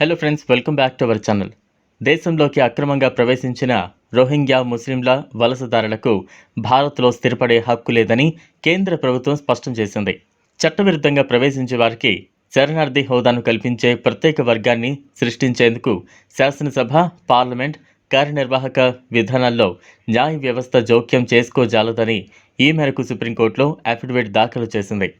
Hello friends welcome back to our channel దేశంలోకి అక్రమంగా ప్రవేశించిన రోహింగ్యా ముస్లింల వలసదారులకు భారత్లో స్థిరపడే హక్కు లేదని కేంద్ర ప్రభుత్వం స్పష్టం చేసింది. చట్టవిరుద్ధంగా ప్రవేశించే వారికి శరణార్థి హోదాను కల్పించే ప్రత్యేక వర్గాన్ని సృష్టించేందుకు శాసనసభ పార్లమెంట్ కార్యనిర్వాహక విధానాల్లో న్యాయ వ్యవస్థ జోక్యం చేసుకోజాలదని ఈ మేరకు సుప్రీంకోర్టులో అఫిడవిట్ దాఖలు చేసింది.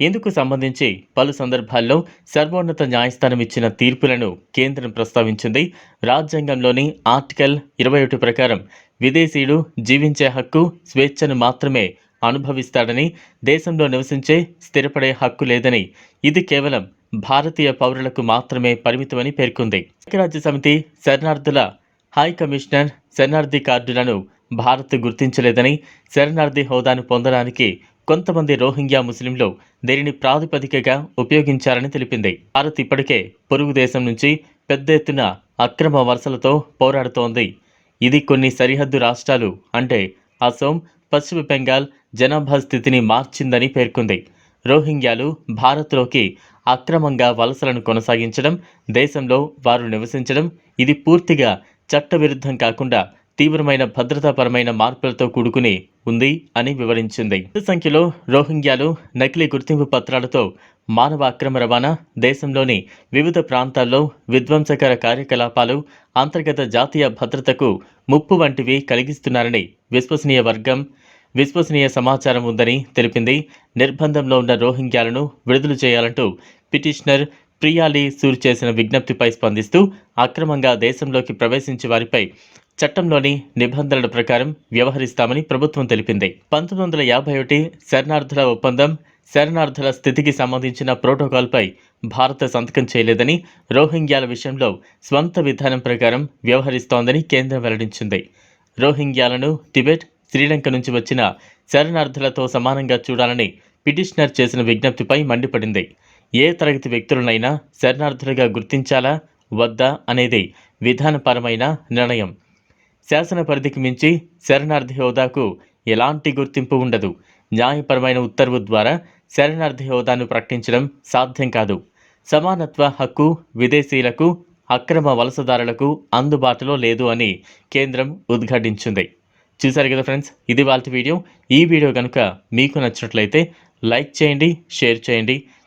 ఇందుకు సంబంధించి పలు సందర్భాల్లో సర్వోన్నత న్యాయస్థానం ఇచ్చిన తీర్పులను కేంద్రం ప్రస్తావించింది. రాజ్యాంగంలోని ఆర్టికల్ ఇరవై ఒకటి ప్రకారం విదేశీయుడు జీవించే హక్కు స్వేచ్ఛను మాత్రమే అనుభవిస్తాడని దేశంలో నివసించే స్థిరపడే హక్కు లేదని ఇది కేవలం భారతీయ పౌరులకు మాత్రమే పరిమితమని పేర్కొంది. ఐక్యరాజ్య సమితి శరణార్థుల హై కమిషనర్ శరణార్థి కార్డులను భారత్ గుర్తించలేదని శరణార్థి హోదాను పొందడానికి కొంతమంది రోహింగ్యా ముస్లింలు దీనిని ప్రాతిపదికగా ఉపయోగించారని తెలిపింది. భారత్ ఇప్పటికే పొరుగు దేశం నుంచి పెద్ద ఎత్తున అక్రమ వలసలతో పోరాడుతోంది. ఇది కొన్ని సరిహద్దు రాష్ట్రాలు అంటే అసోం పశ్చిమ బెంగాల్ జనాభా స్థితిని మార్చిందని పేర్కొంది. రోహింగ్యాలు భారత్లోకి అక్రమంగా వలసలను కొనసాగించడం దేశంలో వారు నివసించడం ఇది పూర్తిగా చట్టవిరుద్ధం కాకుండా తీవ్రమైన భద్రతాపరమైన మార్పులతో కూడుకుని ఉంది అని వివరించింది. పెద్ద సంఖ్యలో రోహింగ్యాలు నకిలీ గుర్తింపు పత్రాలతో మానవ అక్రమ రవాణా దేశంలోని వివిధ ప్రాంతాల్లో విధ్వంసకర కార్యకలాపాలు అంతర్గత జాతీయ భద్రతకు ముప్పు వంటివి కలిగిస్తున్నారని విశ్వసనీయ వర్గం విశ్వసనీయ సమాచారం ఉందని తెలిపింది. నిర్బంధంలో ఉన్న రోహింగ్యాలను విడుదల చేయాలంటూ పిటిషనర్ ప్రియాలి సూర్ చేసిన విజ్ఞప్తిపై స్పందిస్తూ అక్రమంగా దేశంలోకి ప్రవేశించే వారిపై చట్టంలోని నిబంధనల ప్రకారం వ్యవహరిస్తామని ప్రభుత్వం తెలిపింది. పంతొమ్మిది వందల యాభై ఒకటి శరణార్థుల ఒప్పందం శరణార్థుల స్థితికి సంబంధించిన ప్రోటోకాల్పై భారత సంతకం చేయలేదని రోహింగ్యాల విషయంలో స్వంత విధానం ప్రకారం వ్యవహరిస్తోందని కేంద్రం వెల్లడించింది. రోహింగ్యాలను టిబెట్ శ్రీలంక నుంచి వచ్చిన శరణార్థులతో సమానంగా చూడాలని పిటిషనర్ చేసిన విజ్ఞప్తిపై మండిపడింది. ఏ తరగతి వ్యక్తులనైనా శరణార్థులుగా గుర్తించాలా వద్దా అనేది విధానపరమైన నిర్ణయం. శాసన పరిధికి మించి శరణార్థి హోదాకు ఎలాంటి గుర్తింపు ఉండదు. న్యాయపరమైన ఉత్తర్వు ద్వారా శరణార్థి హోదాను ప్రకటించడం సాధ్యం కాదు. సమానత్వ హక్కు విదేశీయులకు అక్రమ వలసదారులకు అందుబాటులో లేదు అని కేంద్రం ఉద్ఘాటించింది. చూసారు కదా ఫ్రెండ్స్ ఇది వాళ్ళ వీడియో. ఈ వీడియో కనుక మీకు నచ్చినట్లయితే లైక్ చేయండి షేర్ చేయండి.